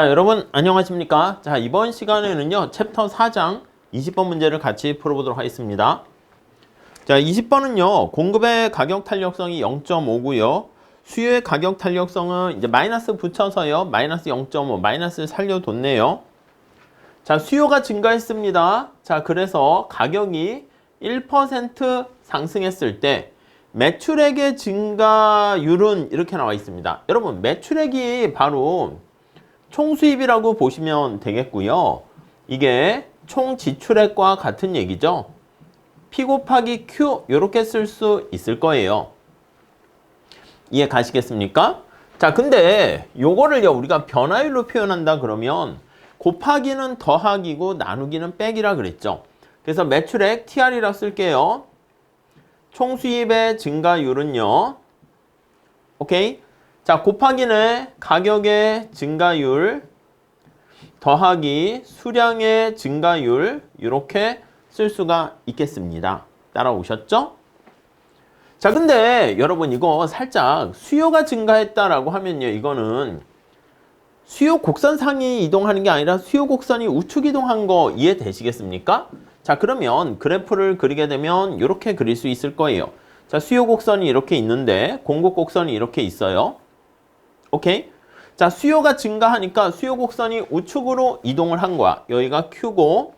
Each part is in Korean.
자, 여러분 안녕하십니까? 자, 이번 시간에는요. 챕터 4장 20번 문제를 같이 풀어보도록 하겠습니다. 자, 20번은요. 공급의 가격 탄력성이 0.5고요. 수요의 가격 탄력성은 이제 마이너스 붙여서요. 마이너스 0.5 마이너스를 살려뒀네요. 자, 수요가 증가했습니다. 자, 그래서 가격이 1% 상승했을 때 매출액의 증가율은 이렇게 나와 있습니다. 여러분, 매출액이 바로 총 수입이라고 보시면 되겠고요. 이게 총 지출액과 같은 얘기죠. P 곱하기 Q 이렇게 쓸 수 있을 거예요. 이해 가시겠습니까? 자, 근데 요거를요 우리가 변화율로 표현한다 그러면 곱하기는 더하기고 나누기는 빼기라 그랬죠. 그래서 매출액 TR이라 쓸게요. 총 수입의 증가율은요. 오케이? 자, 곱하기는 가격의 증가율 더하기 수량의 증가율 이렇게 쓸 수가 있겠습니다. 따라오셨죠? 자, 근데 여러분 이거 살짝 수요가 증가했다라고 하면요. 이거는 수요 곡선상이 이동하는 게 아니라 수요 곡선이 우측 이동한 거 이해되시겠습니까? 자, 그러면 그래프를 그리게 되면 이렇게 그릴 수 있을 거예요. 자, 수요 곡선이 이렇게 있는데 공급 곡선이 이렇게 있어요. 오케이? 자, 수요가 증가하니까 수요 곡선이 우측으로 이동을 한 거야. 여기가 Q고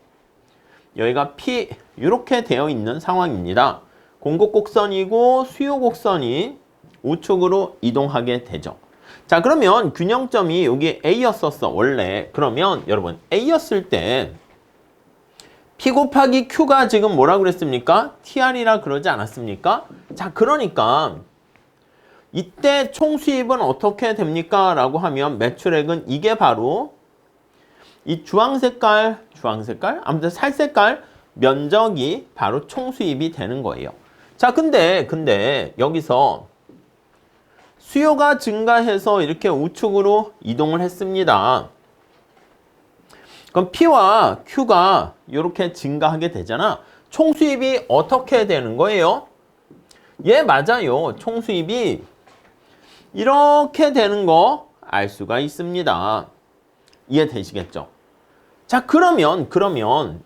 여기가 P 이렇게 되어 있는 상황입니다. 공급 곡선이고 수요 곡선이 우측으로 이동하게 되죠. 자, 그러면 균형점이 여기 A였었어. 원래. 그러면 여러분 A였을 때 P 곱하기 Q가 지금 뭐라 그랬습니까? TR이라 그러지 않았습니까? 자, 그러니까 이때 총 수입은 어떻게 됩니까? 라고 하면 매출액은 이게 바로 이 주황 색깔, 주황 색깔, 아무튼 살 색깔 면적이 바로 총 수입이 되는 거예요. 자, 근데 근데 여기서 수요가 증가해서 이렇게 우측으로 이동을 했습니다. 그럼 P와 Q가 이렇게 증가하게 되잖아. 총 수입이 어떻게 되는 거예요? 예, 맞아요. 총 수입이 이렇게 되는 거 알 수가 있습니다. 이해되시겠죠? 자, 그러면, 그러면,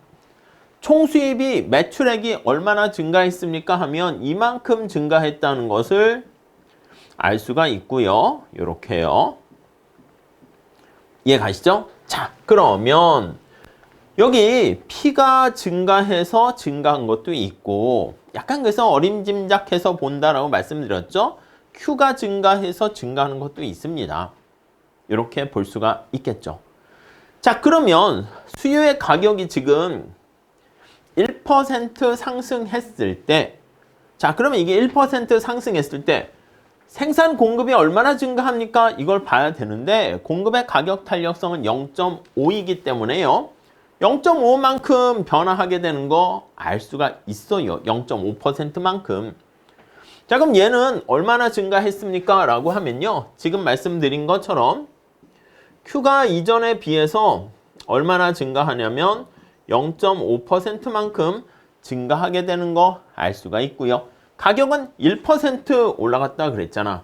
총 수입이 매출액이 얼마나 증가했습니까? 하면 이만큼 증가했다는 것을 알 수가 있고요. 이렇게요. 이해 가시죠? 자, 그러면 여기 P가 증가해서 증가한 것도 있고 약간 그래서 어림짐작해서 본다라고 말씀드렸죠? Q가 증가해서 증가하는 것도 있습니다. 이렇게 볼 수가 있겠죠. 자, 그러면 수요의 가격이 지금 1% 상승했을 때, 자, 그러면 이게 1% 상승했을 때 생산 공급이 얼마나 증가합니까? 이걸 봐야 되는데 공급의 가격 탄력성은 0.5이기 때문에요. 0.5만큼 변화하게 되는 거 알 수가 있어요. 0.5%만큼. 자, 그럼 얘는 얼마나 증가했습니까? 라고 하면요. 지금 말씀드린 것처럼 Q가 이전에 비해서 얼마나 증가하냐면 0.5%만큼 증가하게 되는 거 알 수가 있고요. 가격은 1% 올라갔다 그랬잖아.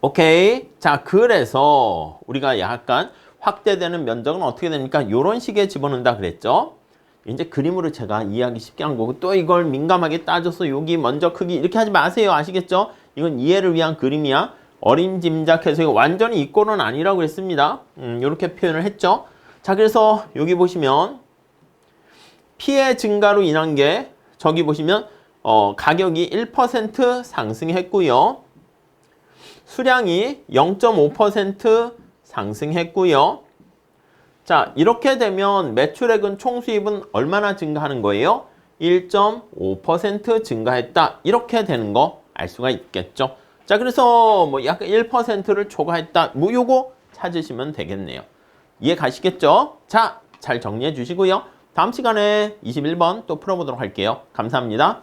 오케이. 자, 그래서 우리가 약간 확대되는 면적은 어떻게 됩니까? 이런 식의 집어넣는다 그랬죠. 이제 그림으로 제가 이해하기 쉽게 한 거고 또 이걸 민감하게 따져서 여기 먼저 크기 이렇게 하지 마세요. 아시겠죠? 이건 이해를 위한 그림이야. 어림짐작해서 완전히 이꼴은 아니라고 했습니다. 음, 이렇게 표현을 했죠. 자, 그래서 여기 보시면 피해 증가로 인한 게 저기 보시면 어, 가격이 1% 상승했고요. 수량이 0.5% 상승했고요. 자, 이렇게 되면 매출액은 총 수입은 얼마나 증가하는 거예요? 1.5% 증가했다. 이렇게 되는 거 알 수가 있겠죠. 자, 그래서 뭐 약간 1%를 초과했다. 뭐 요거 찾으시면 되겠네요. 이해 가시겠죠? 자, 잘 정리해 주시고요. 다음 시간에 21번 또 풀어보도록 할게요. 감사합니다.